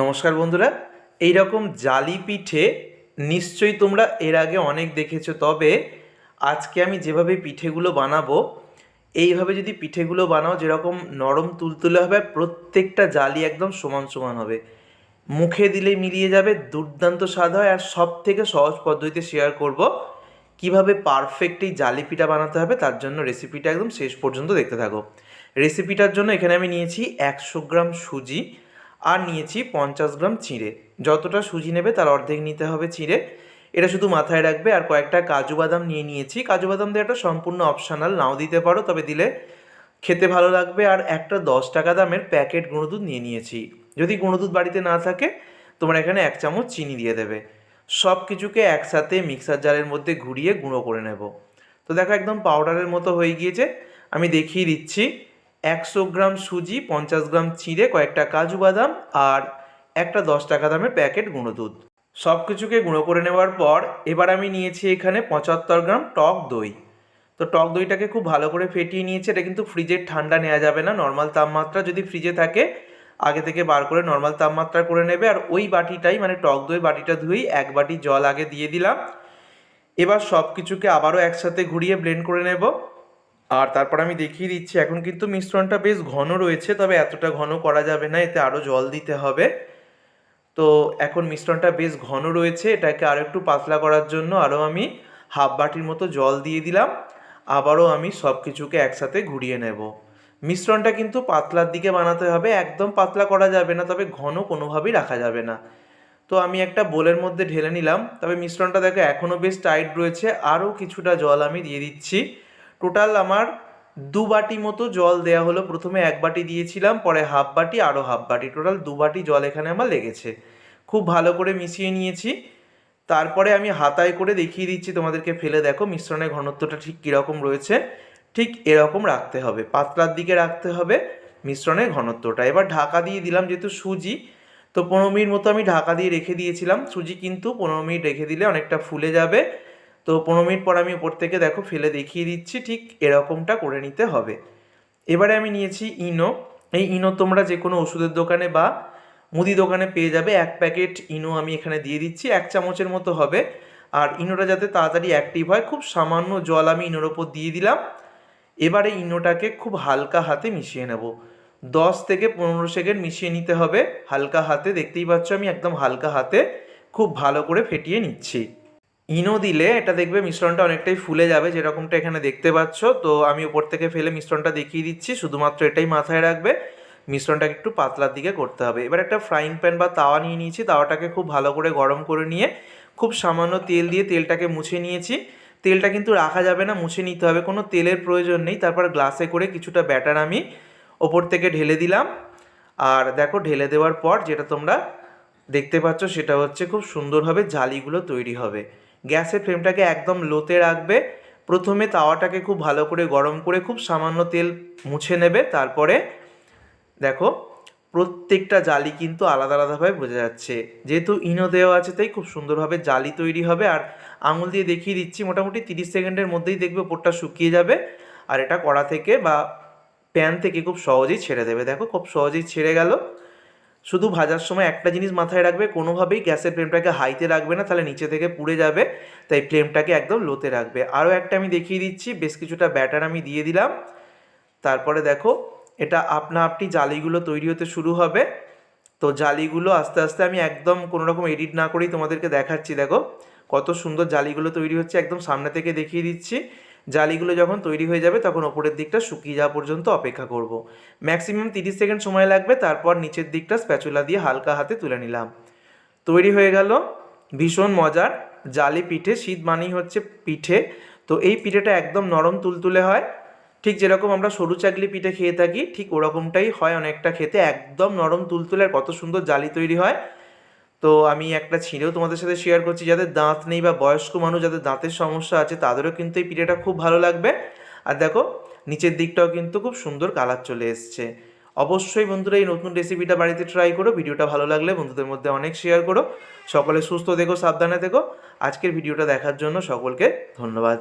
নমস্কার বন্ধুরা এই রকম জালি পিঠে নিশ্চয়ই তোমরা এর আগে অনেক দেখেছ, তবে আজকে আমি যেভাবে পিঠেগুলো বানাবো, এইভাবে যদি পিঠেগুলো বানাও, যেরকম নরম তুলতুলে হবে, প্রত্যেকটা জালি একদম সমান সমান হবে। মুখে দিলে মিলিয়ে যাবে, দুর্দান্ত স্বাদ হয়, আর সব থেকে সহজ পদ্ধতিতে শেয়ার করব কীভাবে পারফেক্ট এই জালি পিঠা বানাতে হবে, তার জন্য রেসিপিটা একদম শেষ পর্যন্ত দেখতে থাকো। রেসিপিটার জন্য এখানে আমি নিয়েছি একশো গ্রাম সুজি আর নিয়েছি পঞ্চাশ গ্রাম চিঁড়ে। যতটা সুজি নেবে তার অর্ধেক নিতে হবে চিঁড়ে। এটা শুধু মাথায় রাখবে। আর কয়েকটা কাজু বাদাম নিয়ে নিয়েছি। কাজু বাদাম দেওয়াটা সম্পূর্ণ অপশানাল নাও দিতে পারো, তবে দিলে খেতে ভালো লাগবে। আর একটা দশ টাকা দামের প্যাকেট গুঁড়ো দুধ নিয়ে নিয়েছি। যদি গুঁড়ো দুধ বাড়িতে না থাকে, তোমরা এখানে এক চামচ চিনি দিয়ে দেবে। সব কিছুকে একসাথে মিক্সার জারের মধ্যে ঘুরিয়ে গুঁড়ো করে নেব। তো দেখো, একদম পাউডারের মতো হয়ে গিয়েছে। আমি দেখিয়ে দিচ্ছি। একশো গ্রাম সুজি, পঞ্চাশ গ্রাম চিঁড়ে, কয়েকটা কাজু বাদাম আর একটা দশ টাকা দামের প্যাকেট গুঁড়ো দুধ সব কিছুকে গুঁড়ো করে নেওয়ার পর এবার আমি নিয়েছি এখানে পঁচাত্তর গ্রাম টক দই। তো টক দইটাকে খুব ভালো করে ফেটিয়ে নিয়েছে, এটা কিন্তু ফ্রিজের ঠান্ডা নেওয়া যাবে না, নর্মাল তাপমাত্রা যদি ফ্রিজে থাকে, আগে থেকে বার করে নর্মাল তাপমাত্রা করে নেবে আর ওই বাটিটাই মানে টক দই বাটিটা ধুয়েই এক বাটি জল আগে দিয়ে দিলাম। এবার সব কিছুকে আবারও একসাথে ঘুরিয়ে ব্লেন্ড করে নেব। আর তারপর আমি দেখিয়ে দিচ্ছি, এখন কিন্তু মিশ্রণটা বেশ ঘন রয়েছে, তবে এতটা ঘন করা যাবে না, এতে আরও জল দিতে হবে। তো এখন মিশ্রণটা বেশ ঘন রয়েছে, এটাকে আরও একটু পাতলা করার জন্য আরও আমি হাফ বাটির মতো জল দিয়ে দিলাম, আবারও আমি সব কিছুকে একসাথে ঘুরিয়ে নেব। মিশ্রণটা কিন্তু পাতলার দিকে বানাতে হবে, একদম পাতলা করা যাবে না, তবে ঘন কোনোভাবেই রাখা যাবে না। তো আমি একটা বোলের মধ্যে ঢেলে নিলাম, তবে মিশ্রণটা দেখো এখনও বেশ টাইট রয়েছে আরও কিছুটা জল আমি দিয়ে দিচ্ছি। টোটাল আমার দু বাটি মতো জল দেয়া হলো। প্রথমে এক বাটি দিয়েছিলাম, পরে হাফ বাটি আরও হাফ বাটি। টোটাল দু বাটি জল এখানে আমার লেগেছে। খুব ভালো করে মিশিয়ে নিয়েছি। তারপরে আমি হাতায় করে দেখিয়ে দিচ্ছি, তোমাদেরকে ফেলে দেখো, মিশ্রণের ঘনত্বটা ঠিক কীরকম রয়েছে। ঠিক এরকম রাখতে হবে, পাতলার দিকে রাখতে হবে মিশ্রণের ঘনত্বটা। এবার ঢাকা দিয়ে দিলাম যেহেতু সুজি, তো পনেরো মিনিট মতো আমি ঢাকা দিয়ে রেখে দিয়েছিলাম। সুজি কিন্তু পনেরো মিনিট রেখে দিলে অনেকটা ফুলে যাবে। তো পনেরো মিনিট পর আমি ওপর থেকে দেখো ফেলে দেখিয়ে দিচ্ছি, ঠিক এরকমটা করে নিতে হবে। এবারে আমি নিয়েছি ইনো। এই ইনো তোমরা যে কোনো ওষুধের দোকানে বা মুদি দোকানে পেয়ে যাবে। এক প্যাকেট ইনো আমি এখানে দিয়ে দিচ্ছি, এক চামচের মতো হবে। আর ইনোটা যাতে তাড়াতাড়ি অ্যাক্টিভ হয়, খুব সামান্য জল আমি ইনোর ওপর দিয়ে দিলাম। এবারে ইনোটাকে খুব হালকা হাতে মিশিয়ে নেব। দশ থেকে পনেরো সেকেন্ড মিশিয়ে নিতে হবে। হালকা হাতে, দেখতেই পাচ্ছ আমি একদম হালকা হাতে খুব ভালো করে ফেটিয়ে নিচ্ছি। ইনো দিলে এটা দেখবে মিশ্রণটা অনেকটাই ফুলে যাবে, যেরকমটা এখানে দেখতে পাচ্ছ। তো আমি উপর থেকে ফেলে মিশ্রণটা দেখিয়ে দিচ্ছি, শুধুমাত্র এটাই মাথায় রাখবে। মিশ্রণটাকে একটু পাতলার দিকে করতে হবে। এবার একটা ফ্রাইং প্যান বা তাওয়া নিয়ে নিয়েছি। তাওয়াটাকে খুব ভালো করে গরম করে নিয়ে খুব সামান্য তেল দিয়ে তেলটাকে মুছে নিয়েছি। তেলটা কিন্তু রাখা যাবে না, মুছে নিতে হবে। কোনো তেলের প্রয়োজন নেই। তারপর গ্লাসে করে কিছুটা ব্যাটার আমি ওপর থেকে ঢেলে দিলাম। আর দেখো, ঢেলে দেওয়ার পর যেটা তোমরা দেখতে পাচ্ছ, সেটা হচ্ছে খুব সুন্দরভাবে জালিগুলো তৈরি হবে। গ্যাসের ফ্লেমটাকে একদম লোতে রাখবে। প্রথমে তাওয়াটাকে খুব ভালো করে গরম করে খুব সামান্য তেল মুছে নেবে, তারপরে দেখো, প্রত্যেকটা জালি কিন্তু আলাদা আলাদাভাবে বোঝা যাচ্ছে। যেহেতু ইনো দেওয়া আছে, তাই খুব সুন্দরভাবে জালি তৈরি হবে। আর আঙুল দিয়ে দেখিয়ে দিচ্ছি, মোটামুটি তিরিশ সেকেন্ডের মধ্যেই দেখবে ওপরটা শুকিয়ে যাবে। আর এটা কড়া থেকে বা প্যান থেকে খুব সহজেই ছেড়ে দেবে। দেখো, খুব সহজেই ছেড়ে গেল। শুধু ভাজার সময় একটা জিনিস মাথায় রাখবে, কোনোভাবেই গ্যাসের ফ্লেমটাকে হাইতে রাখবে না, তাহলে নিচে থেকে পুড়ে যাবে, তাই ফ্লেমটাকে একদম লোতে রাখবে। আরও একটা আমি দেখিয়ে দিচ্ছি, বেশ কিছুটা ব্যাটার আমি দিয়ে দিলাম। তারপরে দেখো, এটা আপনা আপনি জালিগুলো তৈরি হতে শুরু হবে। তো জালিগুলো আস্তে আস্তে আমি একদম কোনো রকম এডিট না করেই তোমাদেরকে দেখাচ্ছি, দেখো। কত সুন্দর জালিগুলো তৈরি হচ্ছে, একদম সামনে থেকে দেখিয়ে দিচ্ছি। জালিগুলো যখন তৈরি হয়ে যাবে, তখন ওপরের দিকটা শুকিয়ে যাওয়া পর্যন্ত অপেক্ষা করব। ম্যাক্সিমাম তিরিশ সেকেন্ড সময় লাগবে, তারপর নিচের দিকটা স্প্যাচুলা দিয়ে হালকা হাতে তুলে নিলাম। তৈরি হয়ে গেল। ভীষণ মজার। জালি পিঠে, শীত মানেই হচ্ছে পিঠে। তো এই পিঠেটা একদম নরম তুলতুলে হয়। ঠিক যেরকম আমরা সরু চাকলি পিঠে খেয়ে থাকি, ঠিক ওরকমটাই হয় অনেকটা খেতে। একদম নরম তুলতুলে কত সুন্দর জালি তৈরি হয়। তো আমি একটা ছিঁড়েও তোমাদের সাথে শেয়ার করছি, যাদের দাঁত নেই বা বয়স্ক মানুষ যাদের দাঁতের সমস্যা আছে, তাদেরও কিন্তু এই পিঠেটা খুব ভালো লাগবে। আর দেখো, নিচের দিকটাও কিন্তু খুব সুন্দর কালার চলে এসছে। অবশ্যই বন্ধুরা, এই নতুন রেসিপিটা বাড়িতে ট্রাই করো, ভিডিওটা ভালো লাগলে বন্ধুদের মধ্যে অনেক শেয়ার করো। সকলে সুস্থ দেখো সাবধানে দেখো আজকের ভিডিওটা দেখার জন্য সকলকে ধন্যবাদ।